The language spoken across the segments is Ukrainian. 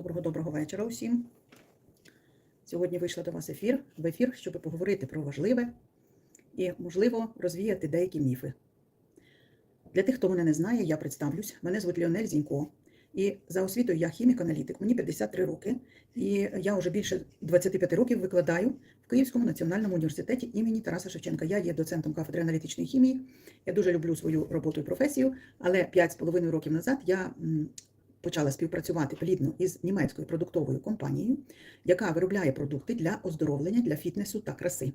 Доброго-доброго вечора усім. Сьогодні вийшла до вас ефір, в ефір, щоб поговорити про важливе і, можливо, розвіяти деякі міфи. Для тих, хто мене не знає, я представлюсь. Мене звуть Леонель Зінько. І за освітою я хімік-аналітик, мені 53 роки, і я вже більше 25 років викладаю в Київському національному університеті імені Тараса Шевченка. Я є доцентом кафедри аналітичної хімії. Я дуже люблю свою роботу і професію, але 5,5 років назад я почала співпрацювати плідно із німецькою продуктовою компанією, яка виробляє продукти для оздоровлення, для фітнесу та краси.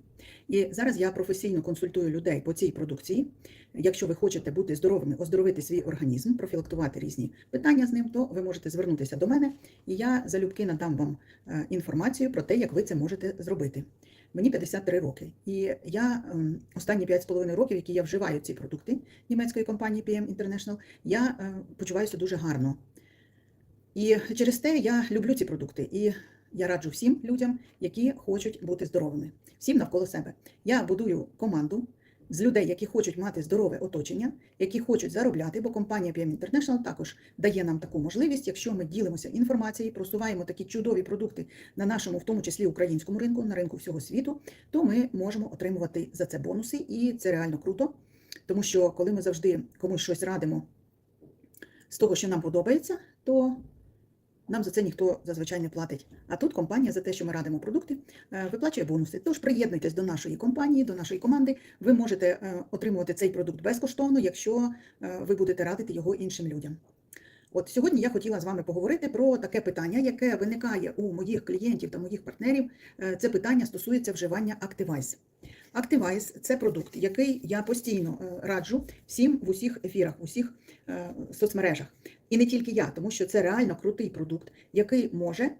І зараз я професійно консультую людей по цій продукції. Якщо ви хочете бути здоровими, оздоровити свій організм, профілактувати різні питання з ним, то ви можете звернутися до мене, і я залюбки надам вам е, інформацію про те, як ви це можете зробити. Мені 53 роки, і я ем, останні 5,5 років, які я вживаю ці продукти німецької компанії PM International, я е, почуваюся дуже гарно. І через те я люблю ці продукти. І я раджу всім людям, які хочуть бути здоровими, всім навколо себе. Я будую команду з людей, які хочуть мати здорове оточення, які хочуть заробляти, бо компанія PM International також дає нам таку можливість, якщо ми ділимося інформацією, просуваємо такі чудові продукти на нашому, в тому числі українському ринку, на ринку всього світу, то ми можемо отримувати за це бонуси, і це реально круто. Тому що коли ми завжди комусь щось радимо з того, що нам подобається, то нам за це ніхто зазвичай не платить. А тут компанія за те, що ми радимо продукти, е, виплачує бонуси. Тож приєднуйтесь до нашої компанії, до нашої команди. Ви можете е, отримувати цей продукт безкоштовно, якщо е, ви будете радити його іншим людям. От сьогодні я хотіла з вами поговорити про таке питання, яке виникає у моїх клієнтів та моїх партнерів. Це питання стосується вживання Activize. Activize – це продукт, який я постійно раджу всім в усіх ефірах, в усіх соцмережах. І не тільки я, тому що це реально крутий продукт, який може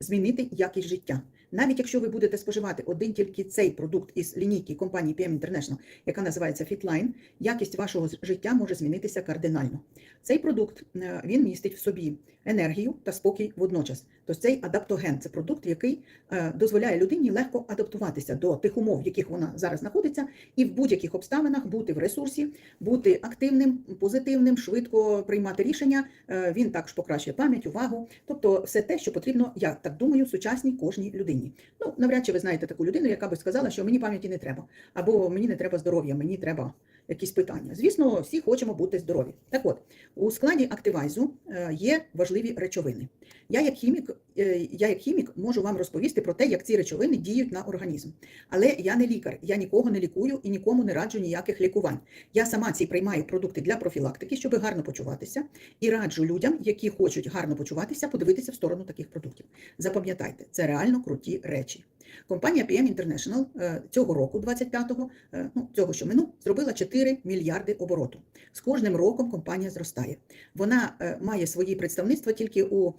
змінити якість життя. Навіть якщо ви будете споживати один тільки цей продукт із лінійки компанії PM International, яка називається Fitline, якість вашого життя може змінитися кардинально. Цей продукт е, він містить в собі енергію та спокій водночас. Тобто цей адаптоген це продукт, який е, дозволяє людині легко адаптуватися до тих умов, в яких вона зараз знаходиться, і в будь-яких обставинах бути в ресурсі, бути активним, позитивним, швидко приймати рішення. Е, Він також покращує пам'ять, увагу, тобто все те, що потрібно, я так думаю, сучасній кожній людині. Ну, навряд чи ви знаєте таку людину, яка би сказала, що мені пам'яті не треба, або мені не треба здоров'я, мені треба якісь питання. Звісно, всі хочемо бути здорові. Так от, у складі активайзу е, є важливі речовини. Я як хімік, е, я як хімік можу вам розповісти про те, як ці речовини діють на організм. Але я не лікар, я нікого не лікую і нікому не раджу ніяких лікувань. Я сама ці приймаю продукти для профілактики, щоб гарно почуватися, і раджу людям, які хочуть гарно почуватися, подивитися в сторону таких продуктів. Запам'ятайте, це реально круті речі. Компанія PM International е, цього року, 25-го, е, ну цього що минув, зробила 4 мільярди обороту. З кожним роком компанія зростає. Вона е, має свої представництва тільки у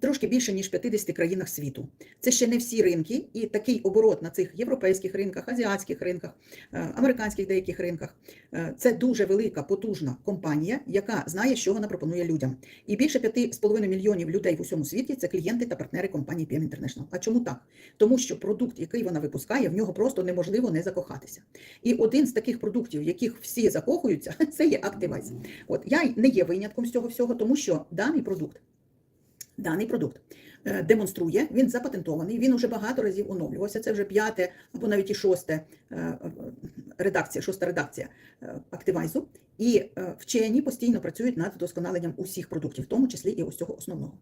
трошки більше ніж 50 країнах світу. Це ще не всі ринки, і такий оборот на цих європейських ринках, азіатських ринках, американських деяких ринках. Це дуже велика, потужна компанія, яка знає, що вона пропонує людям. І більше 5,5 мільйонів людей в усьому світі це клієнти та партнери компанії PM International. А чому так? Тому що продукт, який вона випускає, в нього просто неможливо не закохатися. І один з таких продуктів, в яких всі закохуються, це є Activize. От я не є винятком з цього всього, тому що даний продукт, даний продукт е, демонструє, він запатентований, він уже багато разів оновлювався. Це вже п'яте або навіть і шосте е, е, редакція, шоста редакція Activize. І вчені постійно працюють над вдосконаленням усіх продуктів, в тому числі і ось цього основного.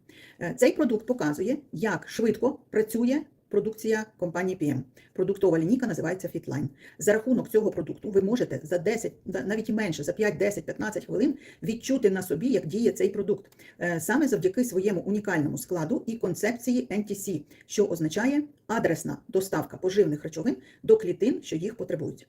Цей продукт показує, як швидко працює продукція компанії PM. Продуктова лінійка називається Fitline. За рахунок цього продукту ви можете за 10, навіть і менше, за 5, 10, 15 хвилин відчути на собі, як діє цей продукт. Е, Саме завдяки своєму унікальному складу і концепції NTC, що означає адресна доставка поживних речовин до клітин, що їх потребують.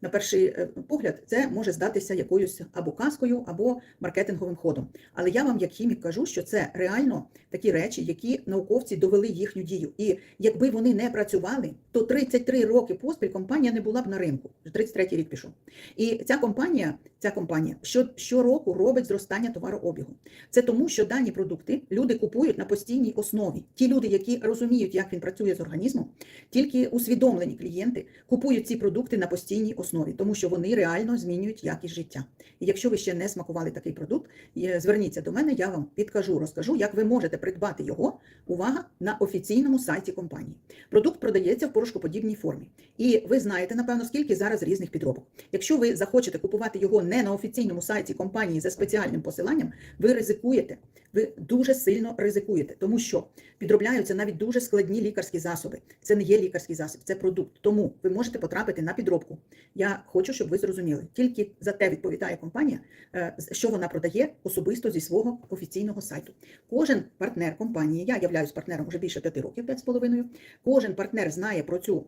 На перший е, погляд, це може здатися якоюсь або казкою, або маркетинговим ходом. Але я вам, як хімік, кажу, що це реально такі речі, які науковці довели їхню дію. І якби вони не працювали, то 33 роки поспіль компанія не була б на ринку. Вже 33 рік пішов. І ця компанія, ця компанія що, щороку робить зростання товарообігу. Це тому, що дані продукти люди купують на постійній основі. Ті люди, які розуміють, як він працює з організмом, тільки усвідомлені клієнти купують ці продукти на постійній основі. Основі, тому що вони реально змінюють якість життя. І якщо ви ще не смакували такий продукт, зверніться до мене, я вам підкажу, розкажу, як ви можете придбати його. Увага на офіційному сайті компанії. Продукт продається в порошкоподібній формі. І ви знаєте, напевно, скільки зараз різних підробок. Якщо ви захочете купувати його не на офіційному сайті компанії за спеціальним посиланням, ви ризикуєте. Ви дуже сильно ризикуєте, тому що підробляються навіть дуже складні лікарські засоби. Це не є лікарський засіб, це продукт. Тому ви можете потрапити на підробку. Я хочу, щоб ви зрозуміли. Тільки за те відповідає компанія, е, що вона продає особисто зі свого офіційного сайту. Кожен партнер компанії, я являюсь партнером вже більше п'яти років, п'ять з половиною. Кожен партнер знає про цю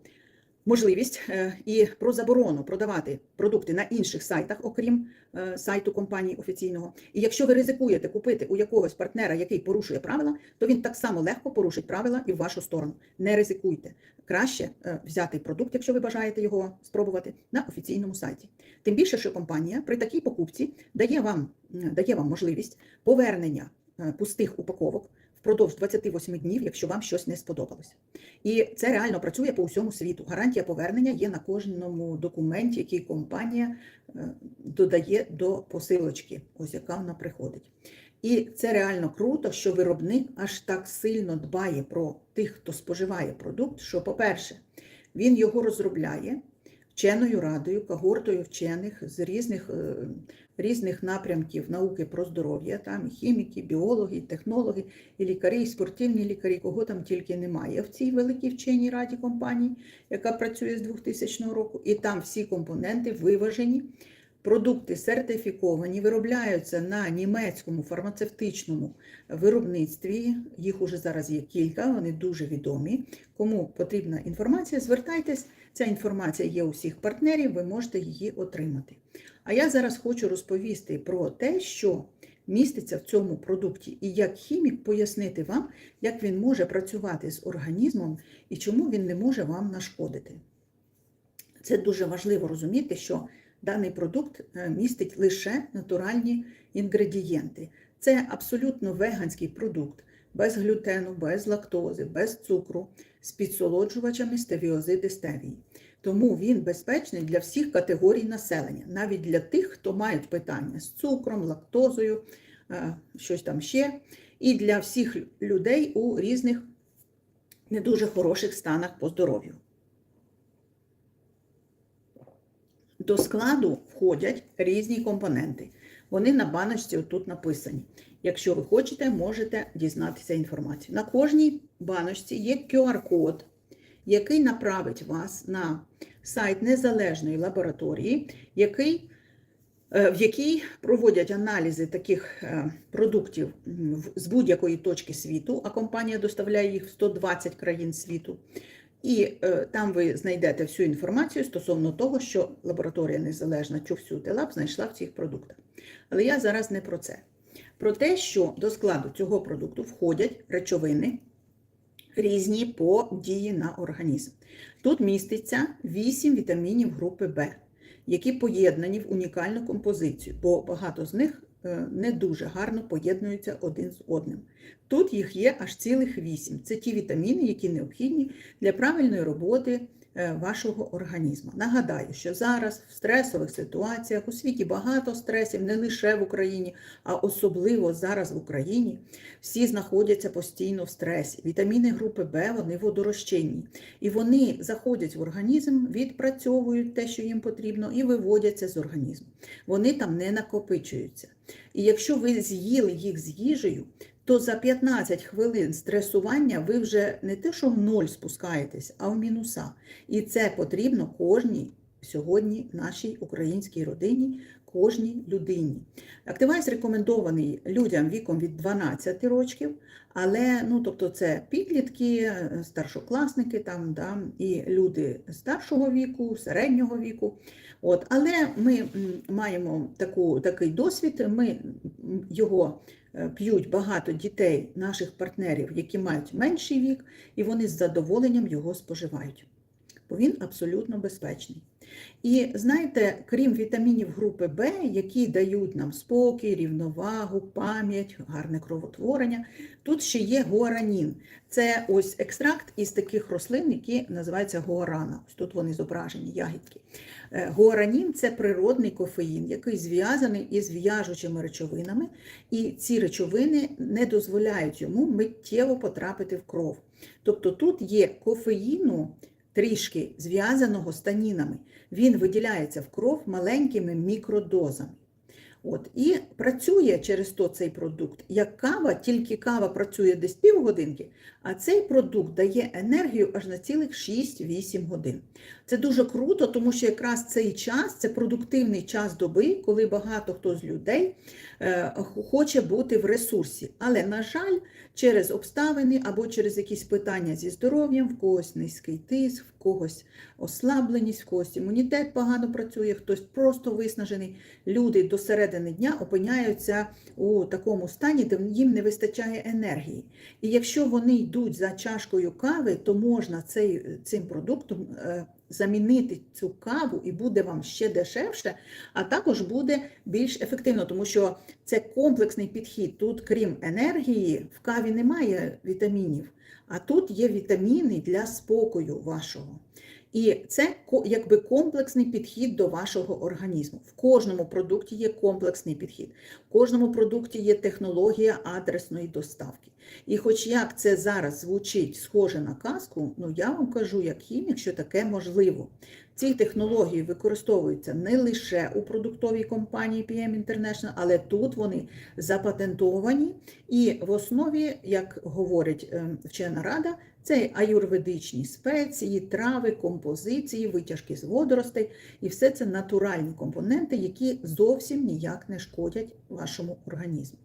можливість е, і про заборону продавати продукти на інших сайтах, окрім е, сайту компанії офіційного. І якщо ви ризикуєте купити у якогось партнера, який порушує правила, то він так само легко порушить правила і в вашу сторону. Не ризикуйте. Краще е, взяти продукт, якщо ви бажаєте його спробувати, на офіційному сайті. Тим більше, що компанія при такій покупці дає вам, дає вам можливість повернення пустих упаковок впродовж 28 днів, якщо вам щось не сподобалося. І це реально працює по всьому світу. Гарантія повернення є на кожному документі, який компанія е, додає до посилочки, ось яка вона приходить. І це реально круто, що виробник аж так сильно дбає про тих, хто споживає продукт. Що, по-перше, він його розробляє вченою радою, когортою вчених з різних, е, різних напрямків науки про здоров'я, там хіміки, біологи, технологи, і лікарі, і спортивні лікарі, кого там тільки немає в цій великій вченій раді компанії, яка працює з 2000 року, і там всі компоненти виважені. Продукти сертифіковані, виробляються на німецькому фармацевтичному виробництві. Їх уже зараз є кілька, вони дуже відомі. Кому потрібна інформація, звертайтесь. Ця інформація є у всіх партнерів, ви можете її отримати. А я зараз хочу розповісти про те, що міститься в цьому продукті, і як хімік пояснити вам, як він може працювати з організмом і чому він не може вам нашкодити. Це дуже важливо розуміти, що даний продукт е, містить лише натуральні інгредієнти. Це абсолютно веганський продукт, без глютену, без лактози, без цукру, з підсолоджувачами стевіозиди стевії. Тому він безпечний для всіх категорій населення, навіть для тих, хто мають питання з цукром, лактозою, е, щось там ще, і для всіх людей у різних не дуже хороших станах по здоров'ю. До складу входять різні компоненти. Вони на баночці тут написані. Якщо ви хочете, можете дізнатися інформацію. На кожній баночці є QR-код, який направить вас на сайт незалежної лабораторії, який, е, в якій проводять аналізи таких е, продуктів з будь-якої точки світу, а компанія доставляє їх в 120 країн світу. І е, там ви знайдете всю інформацію стосовно того, що лабораторія незалежна Чувсютелаб знайшла в цих продуктах. Але я зараз не про це. Про те, що до складу цього продукту входять речовини різні по дії на організм. Тут міститься 8 вітамінів групи В, які поєднані в унікальну композицію, бо багато з них е, не дуже гарно поєднуються один з одним. Тут їх є аж цілих 8. Це ті вітаміни, які необхідні для правильної роботи вашого організму. Нагадаю, що зараз в стресових ситуаціях у світі багато стресів, не лише в Україні, а особливо зараз в Україні. Всі знаходяться постійно в стресі. Вітаміни групи В вони водорозчинні. І вони заходять в організм, відпрацьовують те, що їм потрібно, і виводяться з організму. Вони там не накопичуються. І якщо ви з'їли їх з їжею, то за 15 хвилин стресування ви вже не те, що в ноль спускаєтесь, а в мінуса. І це потрібно кожній сьогодні нашій українській родині, кожній людині. Активайз рекомендований людям віком від 12 років, але ну, тобто це підлітки, старшокласники там, да, і люди старшого віку, середнього віку. От, але ми маємо таку, такий досвід, ми його п'ють багато дітей, наших партнерів, які мають менший вік, і вони з задоволенням його споживають. Бо він абсолютно безпечний. І знаєте, крім вітамінів групи В, які дають нам спокій, рівновагу, пам'ять, гарне кровотворення, тут ще є гуаранін. Це ось екстракт із таких рослин, які називаються гуарана. Ось тут вони зображені, ягідки. Е, Гуаранін це природний кофеїн, який зв'язаний із в'яжучими речовинами, і ці речовини не дозволяють йому миттєво потрапити в кров. Тобто тут є кофеїну трішки зв'язаного з танінами. Він виділяється в кров маленькими мікродозами. От, і працює через то цей продукт. Як кава, тільки кава працює десь півгодинки, а цей продукт дає енергію аж на цілих 6-8 годин. Це дуже круто, тому що якраз цей час це продуктивний час доби, коли багато хто з людей е, хоче бути в ресурсі. Але, на жаль, через обставини або через якісь питання зі здоров'ям, в когось низький тиск, в когось ослабленість, в когось імунітет погано працює, хтось просто виснажений. Люди до середини дня опиняються у такому стані, де їм не вистачає енергії. І якщо вони йдуть за чашкою кави, то можна цей, цим продуктом е, замінити цю каву і буде вам ще дешевше, а також буде більш ефективно, тому що це комплексний підхід. Тут, крім енергії, в каві немає вітамінів, а тут є вітаміни для спокою вашого. І це якби комплексний підхід до вашого організму. В кожному продукті є комплексний підхід, в кожному продукті є технологія адресної доставки. І хоч як це зараз звучить схоже на казку, ну я вам кажу, як хімік, що таке можливо. Ці технології використовуються не лише у продуктовій компанії PM International, але тут вони запатентовані. І в основі, як говорить е, вчена рада, це аюрведичні спеції, трави, композиції, витяжки з водоростей, і все це натуральні компоненти, які зовсім ніяк не шкодять вашому організму.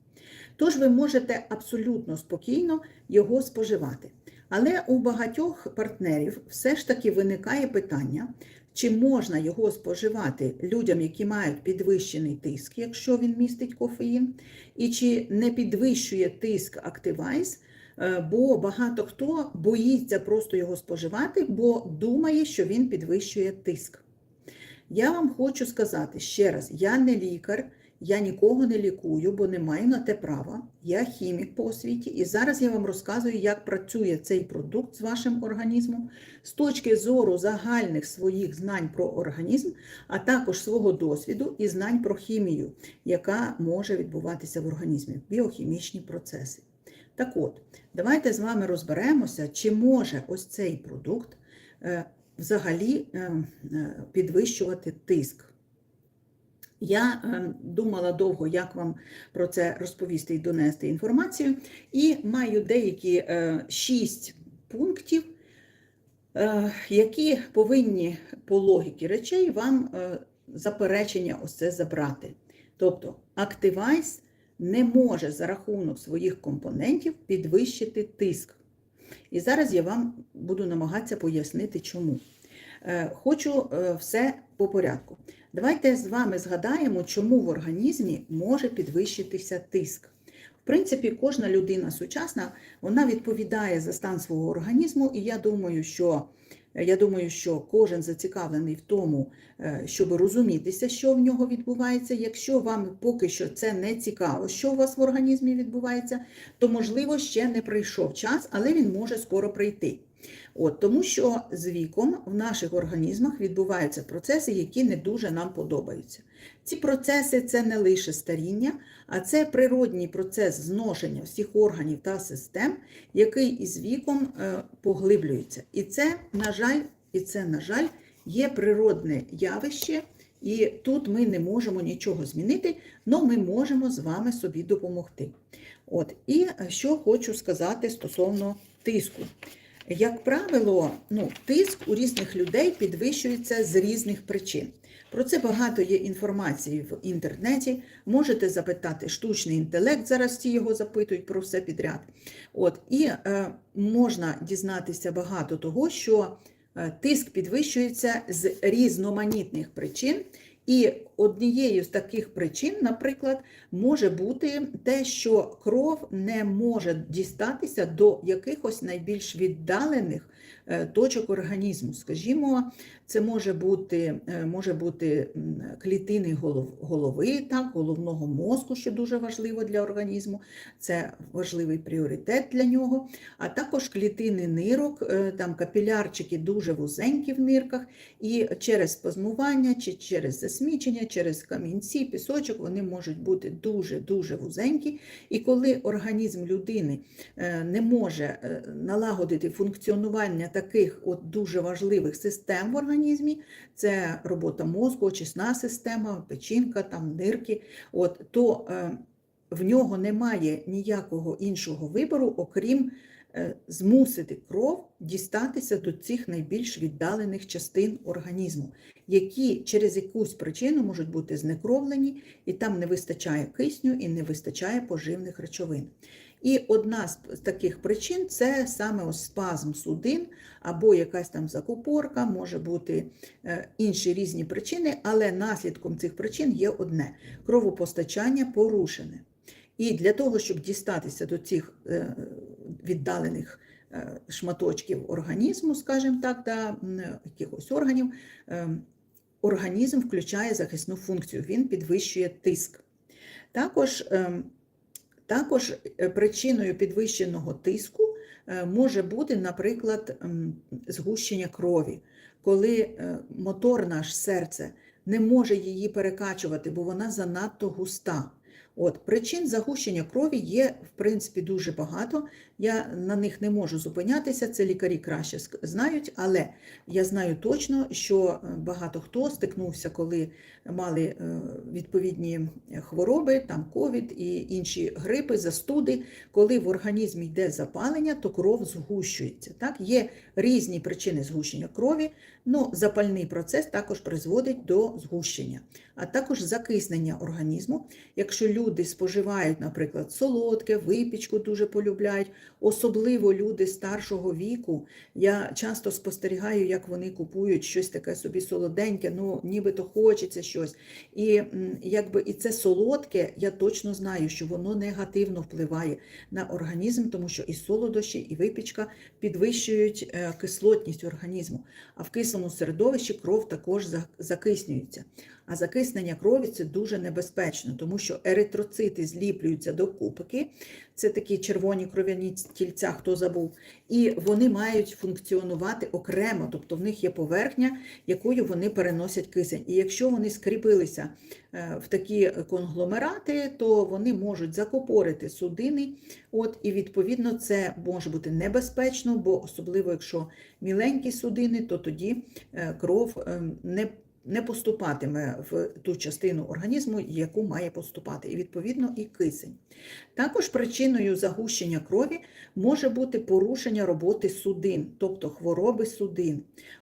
Тож ви можете абсолютно спокійно його споживати. Але у багатьох партнерів все ж таки виникає питання, чи можна його споживати людям, які мають підвищений тиск, якщо він містить кофеїн, і чи не підвищує тиск Е, бо багато хто боїться просто його споживати, бо думає, що він підвищує тиск. Я вам хочу сказати ще раз: я не лікар, я нікого не лікую, бо не маю на те права. Я хімік по освіті, і зараз я вам розказую, як працює цей продукт з вашим організмом з точки зору загальних своїх знань про організм, а також свого досвіду і знань про хімію, яка може відбуватися в організмі, біохімічні процеси. Так от, давайте з вами розберемося, чи може ось цей продукт е, взагалі е, е, підвищувати тиск. Я думала довго, як вам про це розповісти і донести інформацію, і маю деякі шість пунктів, які повинні по логіки речей вам заперечення ось це забрати. Тобто, Activize не може за рахунок своїх компонентів підвищити тиск. І зараз я вам буду намагатися пояснити, чому. Е, Хочу е, все по порядку. Давайте з вами згадаємо, чому в організмі може підвищитися тиск. В принципі, кожна людина сучасна вона відповідає за стан свого організму, і я думаю, що я думаю, що кожен зацікавлений в тому, е, щоб розумітися, що в нього відбувається. Якщо вам поки що це не цікаво, що у вас в організмі відбувається, то можливо ще не прийшов час, але він може скоро прийти. От, Тому що з віком в наших організмах відбуваються процеси, які не дуже нам подобаються. Ці процеси це не лише старіння, а це природній процес зношення всіх органів та систем, який із віком е, поглиблюється. І це, на жаль, і це, на жаль, є природне явище, і тут ми не можемо нічого змінити, але ми можемо з вами собі допомогти. От, І що хочу сказати стосовно тиску. Як правило, ну, тиск у різних людей підвищується з різних причин. Про це багато є інформації в інтернеті. Можете запитати штучний інтелект, зараз всі його запитують про все підряд. От, І е, можна дізнатися багато того, що е, тиск підвищується з різноманітних причин. І однією з таких причин, наприклад, може бути те, що кров не може дістатися до якихось найбільш віддалених е, точок організму. Скажімо, це може бути, е, може бути клітини голови, так, головного мозку, що дуже важливо для організму, це важливий пріоритет для нього, а також клітини нирок, е, там капілярчики дуже вузенькі в нирках, і через спазмування, чи через засмічення, через камінці, пісочок, вони можуть бути дуже-дуже вузенькі. І коли організм людини е, не може е, налагодити функціонування таких от дуже важливих систем в організмі, це робота мозку, очисна система, печінка, там, нирки, от, то е, в нього немає ніякого іншого вибору, окрім змусити кров дістатися до цих найбільш віддалених частин організму, які через якусь причину можуть бути знекровлені, і там не вистачає кисню і не вистачає поживних речовин. І одна з таких причин це саме спазм судин або якась там закупорка, може бути е, інші різні причини, але наслідком цих причин є одне кровопостачання порушене. І для того, щоб дістатися до цих е, віддалених е, шматочків організму, скажімо так, да, якихось органів, е, організм включає захисну функцію, він підвищує тиск. Також, е, також е, причиною підвищеного тиску е, може бути, наприклад, згущення крові, коли е, мотор наш серце не може її перекачувати, бо вона занадто густа. От, причин загущення крові є, в принципі, дуже багато. Я на них не можу зупинятися, це лікарі краще знають, але я знаю точно, що е, багато хто стикнувся, коли мали е, відповідні хвороби, там ковід і інші грипи, застуди. Коли в організмі йде запалення, то кров згущується. Так? Є різні причини згущення крові, але запальний процес також призводить до згущення, а також закиснення організму. Якщо люди споживають, наприклад, солодке, випічку дуже полюбляють, особливо люди старшого віку, я часто спостерігаю, як вони купують щось таке собі солоденьке, ну нібито хочеться щось. І якби і це солодке, я точно знаю, що воно негативно впливає на організм, тому що і солодощі, і випічка підвищують е, кислотність організму. А в кислому середовищі кров також закиснюється. А закиснення крові це дуже небезпечно, тому що еритроцити зліплюються до кубики, це такі червоні кров'яні тільця, хто забув, і вони мають функціонувати окремо, тобто в них є поверхня, якою вони переносять кисень. І якщо вони скріпилися е, в такі конгломерати, то вони можуть закопорити судини. От, і відповідно це може бути небезпечно, бо особливо якщо міленькі судини, то тоді е, кров е, не не поступатиме в ту частину організму, яку має поступати, і відповідно і кисень. Також причиною загущення крові може бути порушення роботи судин, тобто хвороби судин.